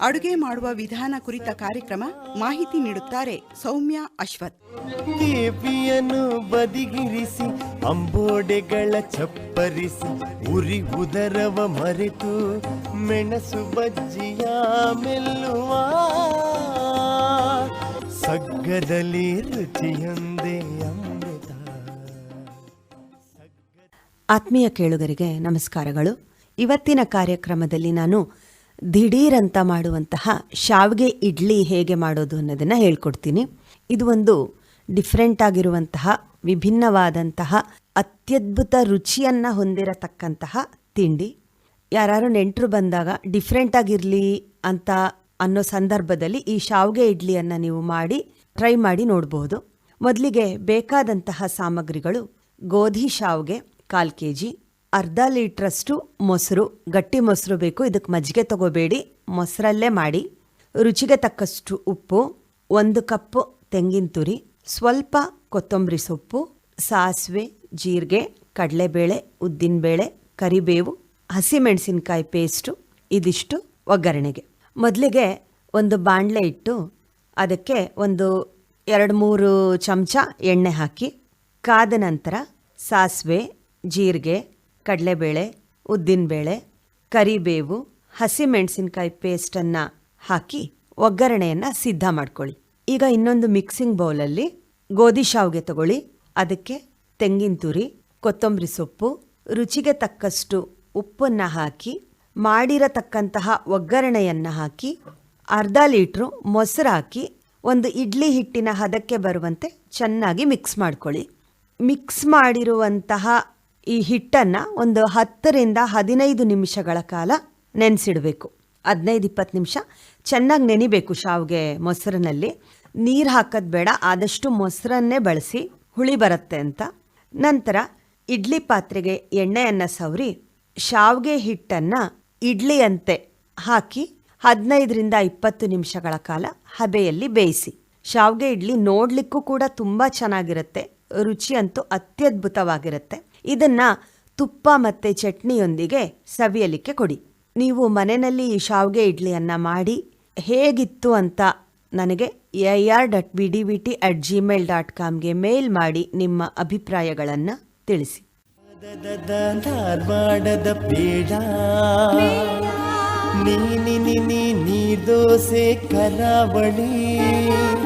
ಅಡುಗೆ ಮಾಡುವ ವಿಧಾನ ಕುರಿತ ಕಾರ್ಯಕ್ರಮ ಮಾಹಿತಿ ನೀಡುತ್ತಾರೆ ಸೌಮ್ಯ ಅಶ್ವಥ್. ದೇವಿಯನ್ನು ಬದಿಗಿರಿಸಿ ಅಂಬೋಡೆಗಳ ಚಪ್ಪರಿಸಿ ಉರಿ ಉದರವ ಮರೆತು ಮೆಣಸು ಬಜ್ಜಿಯ ಮೆಲ್ಲುವ ಸಗ್ಗದಲ್ಲಿ ರುಚಿಯೊಂದೇ ಅಮೃತ. ಆತ್ಮೀಯ ಕೇಳುಗರಿಗೆ ನಮಸ್ಕಾರಗಳು. ಇವತ್ತಿನ ಕಾರ್ಯಕ್ರಮದಲ್ಲಿ ನಾನು ದಿಢೀರಂತ ಮಾಡುವಂತಹ ಶಾವಿಗೆ ಇಡ್ಲಿ ಹೇಗೆ ಮಾಡೋದು ಅನ್ನೋದನ್ನು ಹೇಳ್ಕೊಡ್ತೀನಿ. ಇದು ಒಂದು ಡಿಫ್ರೆಂಟ್ ಆಗಿರುವಂತಹ ವಿಭಿನ್ನವಾದಂತಹ ಅತ್ಯದ್ಭುತ ರುಚಿಯನ್ನು ಹೊಂದಿರತಕ್ಕಂತಹ ತಿಂಡಿ. ಯಾರು ನೆಂಟರು ಬಂದಾಗ ಡಿಫ್ರೆಂಟ್ ಆಗಿರಲಿ ಅಂತ ಅನ್ನೋ ಸಂದರ್ಭದಲ್ಲಿ ಈ ಶಾವಿಗೆ ಇಡ್ಲಿಯನ್ನು ನೀವು ಮಾಡಿ ಟ್ರೈ ಮಾಡಿ ನೋಡಬಹುದು ಮೊದಲಿಗೆ ಬೇಕಾದಂತಹ ಸಾಮಗ್ರಿಗಳು ಗೋಧಿ ಶಾವಿಗೆ, ಕಾಲು ಕೆ ಜಿ ಅರ್ಧ ಲೀಟ್ರಷ್ಟು ಮೊಸರು, ಗಟ್ಟಿ ಮೊಸರು ಬೇಕು. ಇದಕ್ಕೆ ಮಜ್ಜಿಗೆ ತಗೋಬೇಡಿ. ಮೊಸರಲ್ಲೇ ಮಾಡಿ. ರುಚಿಗೆ ತಕ್ಕಷ್ಟು ಉಪ್ಪು, ಒಂದು ಕಪ್ಪು ತೆಂಗಿನ ತುರಿ, ಸ್ವಲ್ಪ ಕೊತ್ತಂಬರಿ ಸೊಪ್ಪು, ಸಾಸಿವೆ, ಜೀರಿಗೆ, ಕಡಲೆಬೇಳೆ, ಉದ್ದಿನಬೇಳೆ, ಕರಿಬೇವು, ಹಸಿಮೆಣಸಿನ್ಕಾಯಿ ಪೇಸ್ಟು, ಇದಿಷ್ಟು ಒಗ್ಗರಣೆಗೆ. ಮೊದಲಿಗೆ ಒಂದು ಬಾಣಲೆ ಇಟ್ಟು ಅದಕ್ಕೆ ಒಂದು ಎರಡು ಮೂರು ಚಮಚ ಎಣ್ಣೆ ಹಾಕಿ, ಕಾದ ನಂತರ ಸಾಸಿವೆ, ಜೀರಿಗೆ ಕಡಲೆಬೇಳೆ, ಉದ್ದಿನಬೇಳೆ, ಕರಿಬೇವು, ಹಸಿಮೆಣಸಿನ್ಕಾಯಿ ಪೇಸ್ಟನ್ನು ಹಾಕಿ ಒಗ್ಗರಣೆಯನ್ನು ಸಿದ್ಧ ಮಾಡ್ಕೊಳ್ಳಿ. ಈಗ ಇನ್ನೊಂದು ಮಿಕ್ಸಿಂಗ್ ಬೌಲಲ್ಲಿ ಗೋಧಿ ಶಾವಿಗೆ ತಗೊಳ್ಳಿ. ಅದಕ್ಕೆ ತೆಂಗಿನ ತುರಿ, ಕೊತ್ತಂಬರಿ ಸೊಪ್ಪು, ರುಚಿಗೆ ತಕ್ಕಷ್ಟು ಉಪ್ಪನ್ನು ಹಾಕಿ ಮಾಡಿರತಕ್ಕಂತಹ ಒಗ್ಗರಣೆಯನ್ನು ಹಾಕಿ, ಅರ್ಧ ಲೀಟ್ರು ಮೊಸರು ಹಾಕಿ, ಒಂದು ಇಡ್ಲಿ ಹಿಟ್ಟಿನ ಹದಕ್ಕೆ ಬರುವಂತೆ ಚೆನ್ನಾಗಿ ಮಿಕ್ಸ್ ಮಾಡ್ಕೊಳ್ಳಿ. ಮಿಕ್ಸ್ ಮಾಡಿರುವಂತಹ ಈ ಹಿಟ್ಟನ್ನು ಒಂದು ಹತ್ತರಿಂದ ಹದಿನೈದು ನಿಮಿಷಗಳ ಕಾಲ ನೆನೆಸಿಡಬೇಕು. ಹದಿನೈದು ಇಪ್ಪತ್ತು ನಿಮಿಷ. ಚೆನ್ನಾಗಿ ನೆನಿಬೇಕು ಶಾವಿಗೆ ಮೊಸರಿನಲ್ಲಿ. ನೀರು ಹಾಕೋದು ಬೇಡ, ಆದಷ್ಟು ಮೊಸರನ್ನೇ ಬಳಸಿ ಹುಳಿ ಬರುತ್ತೆ ಅಂತ. ನಂತರ ಇಡ್ಲಿ ಪಾತ್ರೆಗೆ ಎಣ್ಣೆಯನ್ನು ಸವರಿ, ಶಾವಿಗೆ ಹಿಟ್ಟನ್ನು ಇಡ್ಲಿಯಂತೆ ಹಾಕಿ ಹದಿನೈದರಿಂದ ಇಪ್ಪತ್ತು ನಿಮಿಷಗಳ ಕಾಲ ಹಬೆಯಲ್ಲಿ ಬೇಯಿಸಿ. ಶಾವಿಗೆ ಇಡ್ಲಿ ನೋಡಲಿಕ್ಕೂ ಕೂಡ ತುಂಬ ಚೆನ್ನಾಗಿರುತ್ತೆ. ರುಚಿ ಅಂತೂ ಅತ್ಯದ್ಭುತವಾಗಿರುತ್ತೆ. ಇದನ್ನ ತುಪ್ಪ ಮತ್ತು ಚಟ್ನಿಯೊಂದಿಗೆ ಸವಿಯಲಿಕ್ಕೆ ಕೊಡಿ. ನೀವು ಮನೆಯಲ್ಲಿ ಈ ಶಾವಿಗೆ ಇಡ್ಲಿಯನ್ನು ಮಾಡಿ, ಹೇಗಿತ್ತು ಅಂತ ನನಗೆ A R dot B D V T at Gmail dot ಕಾಮ್ಗೆ mail ಮಾಡಿ ನಿಮ್ಮ ಅಭಿಪ್ರಾಯಗಳನ್ನು ತಿಳಿಸಿ. ನೀ, ದೋಸೆ ಕರಾವಳಿ.